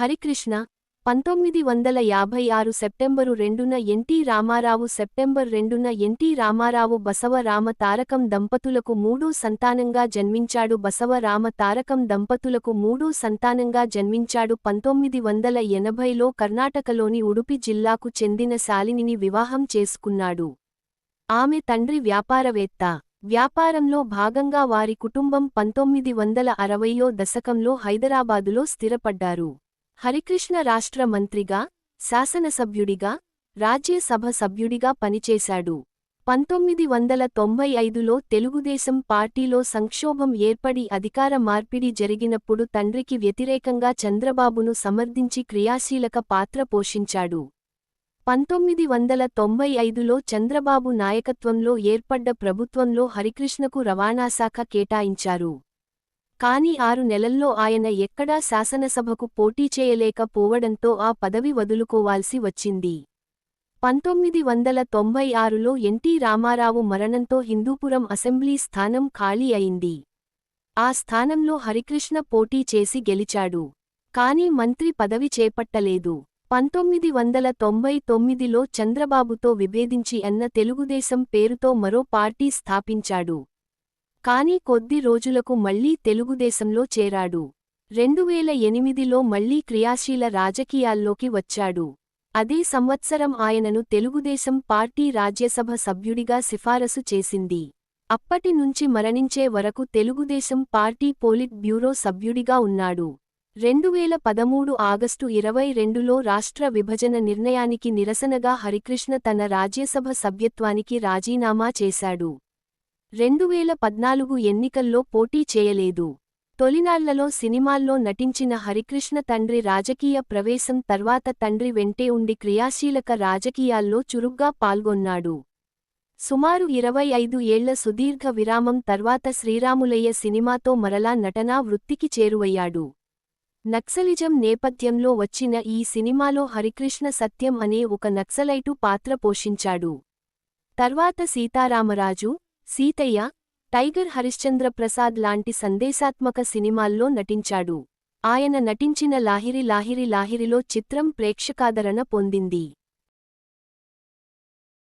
హరికృష్ణ పంతొమ్మిది వందల యాభై ఆరు సెప్టెంబరు రెండున ఎన్టీ రామారావు సెప్టెంబర్ రెండున ఎన్టీ రామారావు బసవరామ తారకం దంపతులకు మూడో సంతానంగా జన్మించాడు. బసవరామ తారకం దంపతులకు మూడో సంతానంగా జన్మించాడు. పంతొమ్మిది వందల ఎనభైలో కర్ణాటకలోని ఉడుపి జిల్లాకు చెందిన శాలినిని వివాహం చేసుకున్నాడు. ఆమె తండ్రి వ్యాపారవేత్త. వ్యాపారంలో భాగంగా వారి కుటుంబం పంతొమ్మిది వందల అరవయో దశకంలో హైదరాబాదులో స్థిరపడ్డారు. హరికృష్ణ రాష్ట్ర మంత్రిగా శాసనసభ్యుడిగా రాజ్యసభ సభ్యుడిగా పనిచేశాడు. పంతొమ్మిది వందల తొంభై ఐదులో తెలుగుదేశం పార్టీలో సంక్షోభం ఏర్పడి అధికార మార్పిడి జరిగినప్పుడు తండ్రికి వ్యతిరేకంగా చంద్రబాబును సమర్థించి క్రియాశీలక పాత్ర పోషించాడు. పంతొమ్మిది వందల తొంభై ఐదులో చంద్రబాబు నాయకత్వంలో ఏర్పడ్డ ప్రభుత్వంలో హరికృష్ణకు రవాణాశాఖ కేటాయించారు. కాని ఆరు నెలల్లో ఆయన ఎక్కడా శాసనసభకు పోటీ చేయలేకపోవడంతో ఆ పదవి వదులుకోవాల్సి వచ్చింది. పంతొమ్మిది వందల తొంభై ఆరులో ఎన్టీ రామారావు మరణంతో హిందూపురం అసెంబ్లీ స్థానం ఖాళీ అయింది. ఆ స్థానంలో హరికృష్ణ పోటీ చేసి గెలిచాడు. కాని మంత్రి పదవి చేపట్టలేదు. పంతొమ్మిది వందల తొంభై తొమ్మిదిలో చంద్రబాబుతో విభేదించి అన్న తెలుగుదేశం పేరుతో మరో పార్టీ స్థాపించాడు. కాని కొద్ది రోజులకు మళ్ళీ తెలుగుదేశంలో చేరాడు. రెండువేల ఎనిమిదిలో మళ్ళీ క్రియాశీల రాజకీయాల్లోకి వచ్చాడు. అదే సంవత్సరం ఆయనను తెలుగుదేశం పార్టీ రాజ్యసభ సభ్యుడిగా సిఫారసు చేసింది. అప్పటి నుంచి మరణించే వరకు తెలుగుదేశం పార్టీ పోలిట్ బ్యూరో సభ్యుడిగా ఉన్నాడు. రెండువేల పదమూడు ఆగస్టు ఇరవై రెండులో రాష్ట్ర విభజన నిర్ణయానికి నిరసనగా హరికృష్ణ తన రాజ్యసభ సభ్యత్వానికి రాజీనామా చేశాడు. రెండువేల పద్నాలుగు ఎన్నికల్లో పోటీ చేయలేదు. తొలినాళ్ళలో సినిమాల్లో నటించిన హరికృష్ణ తండ్రి రాజకీయ ప్రవేశం తర్వాత తండ్రి వెంటే ఉండి క్రియాశీలక రాజకీయాల్లో చురుగ్గా పాల్గొన్నాడు. సుమారు ఇరవై ఐదు ఏళ్ళ సుదీర్ఘ విరామం తర్వాత శ్రీరాములయ్య సినిమాతో మరలా నటనా వృత్తికి చేరువయ్యాడు. నక్సలిజం నేపథ్యంలో వచ్చిన ఈ సినిమాలో హరికృష్ణ సత్యం అనే ఒక నక్సలైటు పాత్ర పోషించాడు. తర్వాత సీతారామరాజు సీతయ్య టైగర్ హరిశ్చంద్ర ప్రసాద్ లాంటి సందేశాత్మక సినిమాల్లో నటించాడు. ఆయన నటించిన లాహిరి లాహిరి లాహిరిలో చిత్రం ప్రేక్షకాదరణ పొందింది.